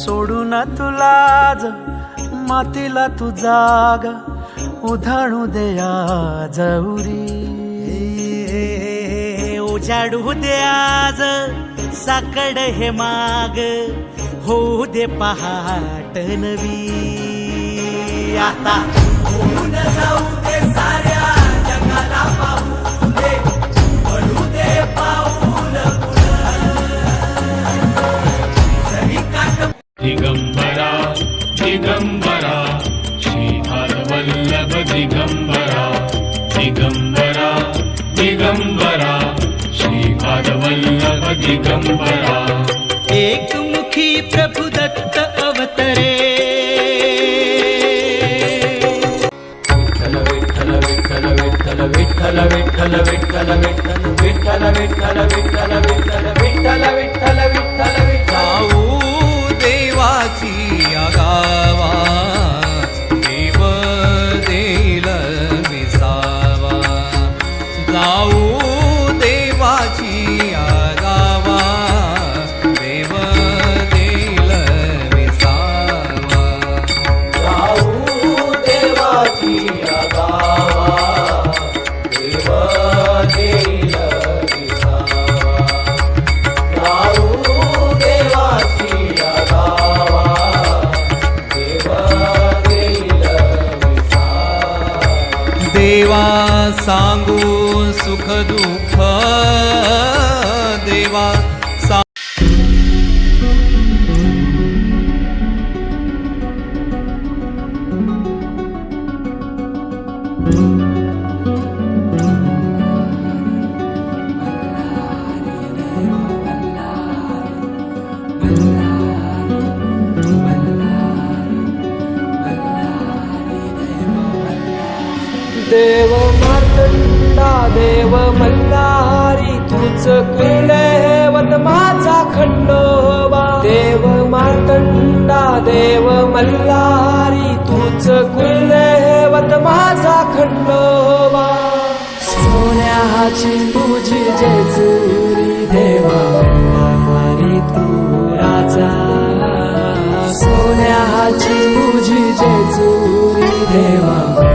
सोडू ना तुलाज मातीला तू जाग उधाणू दया जवरी उजाडू दे आज साकड हे माग होऊ दे पहाट नवी. आता जाऊ श्रीहरवल्लभ दिगंबरा एकमुखी प्रभु दत्त अवतरे विठ्ठल विठ्ठल विठ्ठल विठ्ठल विठ्ठल विठ्ठल विठ्ठल विठ्ठल विठ्ठल विठ्ठल विठ्ठल विठ्ठल विठ्ठल विठ्ठल विठ्ठल जाऊ देवाची आगावा выходу मल्हारी तुझ कुलदेवत माझा खंडोबा देव मातंडा देव मल्हारी तुझ कुलदेवत माझा खंडोबा सोन्याची तुझी जेजुरी देवा मल्हारी तू राजा सोन्याची तुझी जेजुरी देवा.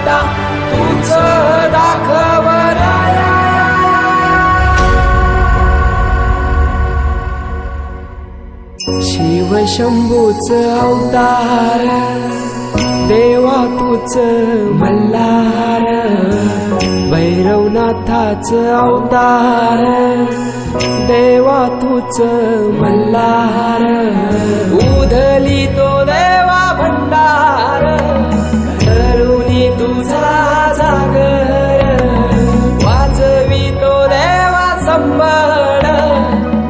आता वाटा तुझ शिव शंभूच अवतार देवा तुच मल्हार भैरवनाथाच अवतार देवा तुच मल्हार उधली तो तुझा जागर. वाजवी तो देवा संबळ.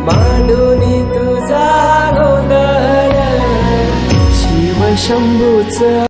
मांडूनी तुझा गोंधळ. शिव शंभूच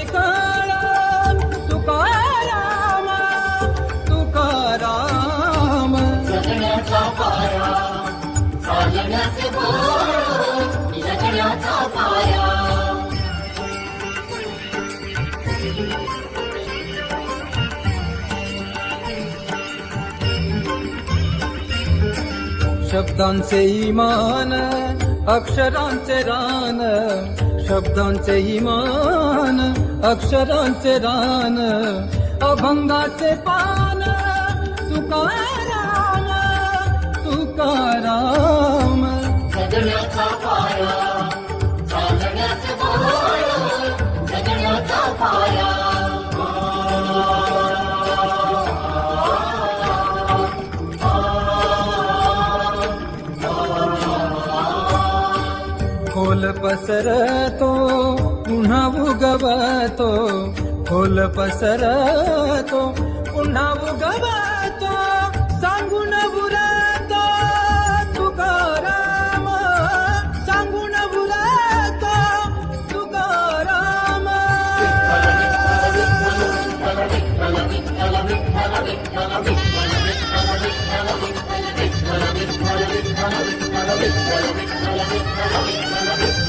शब्दांचे इमान अक्षरांचे रान शब्दांचे इमान अक्षरांचे रान अभंगाचे पान तुकाराम तुकाराम खोल पसरतो पुन्हा उगवतो. खोल पसरतो पुन्हा उगवतो. सांगून बुरतो तुकाराम. सांगून बुरतो तुकाराम.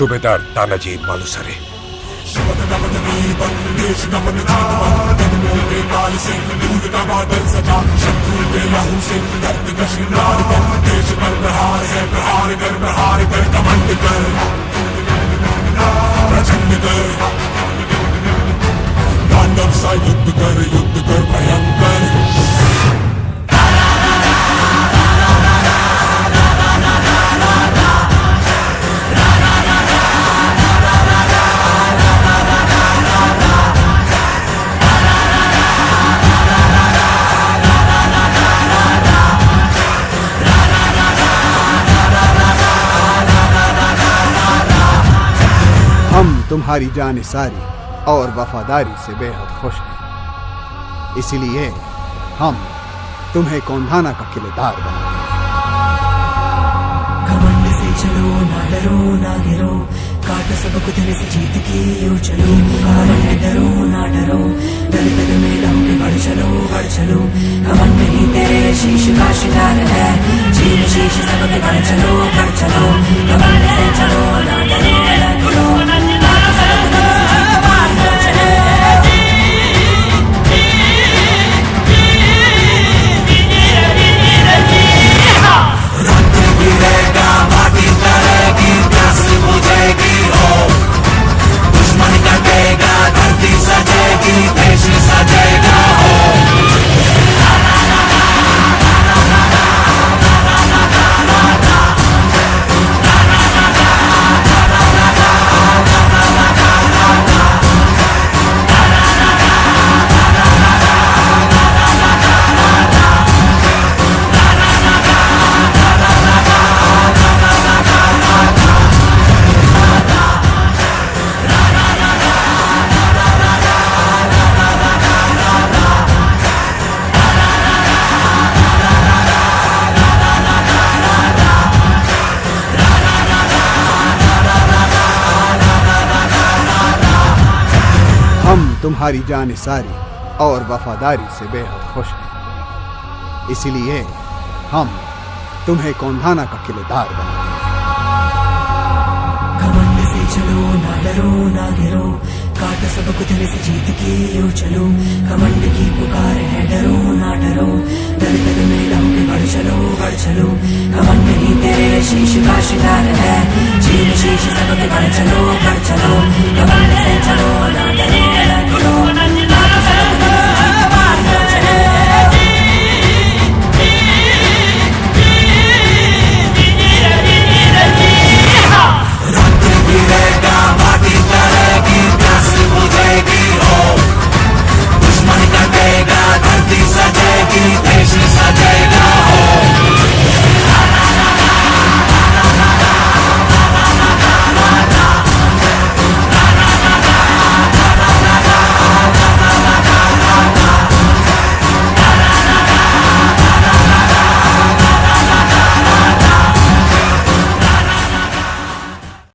सुभेदार तानाजी मालुसरे युद्ध कर युद्ध कर भयंकर तुम्हारी जान सारी, और वफादारी से बेहद खुश हैं। इसलिए हम तुम्हें कौंधाना का किलेदार बनाते चलो, ना डरो, ना गिरो सबको दिल से जीत चलो। डरो, ना डरो बढ़ चलो बढ़ चलो। तेरे शीश का शिकार है शीश सबके बढ़ चलो बढ़ चलो। से चलो, ना डरो। तुम्हारी जान सारी और वफादारी से बेहद खुश हैं। इसलिए हम तुम्हें कौंधाना का किलेदार बनाते से चलो, ना डरो, ना गिरो काट से जीत के यो चलो। घमंड की पुकार है, डरो, ना डरो। में बढ़ चलो बढ़ चलो। घमंड ही तेरे शीश का शिकार है। चीन शीश बढ़ चलो बढ़ चलो। घमंड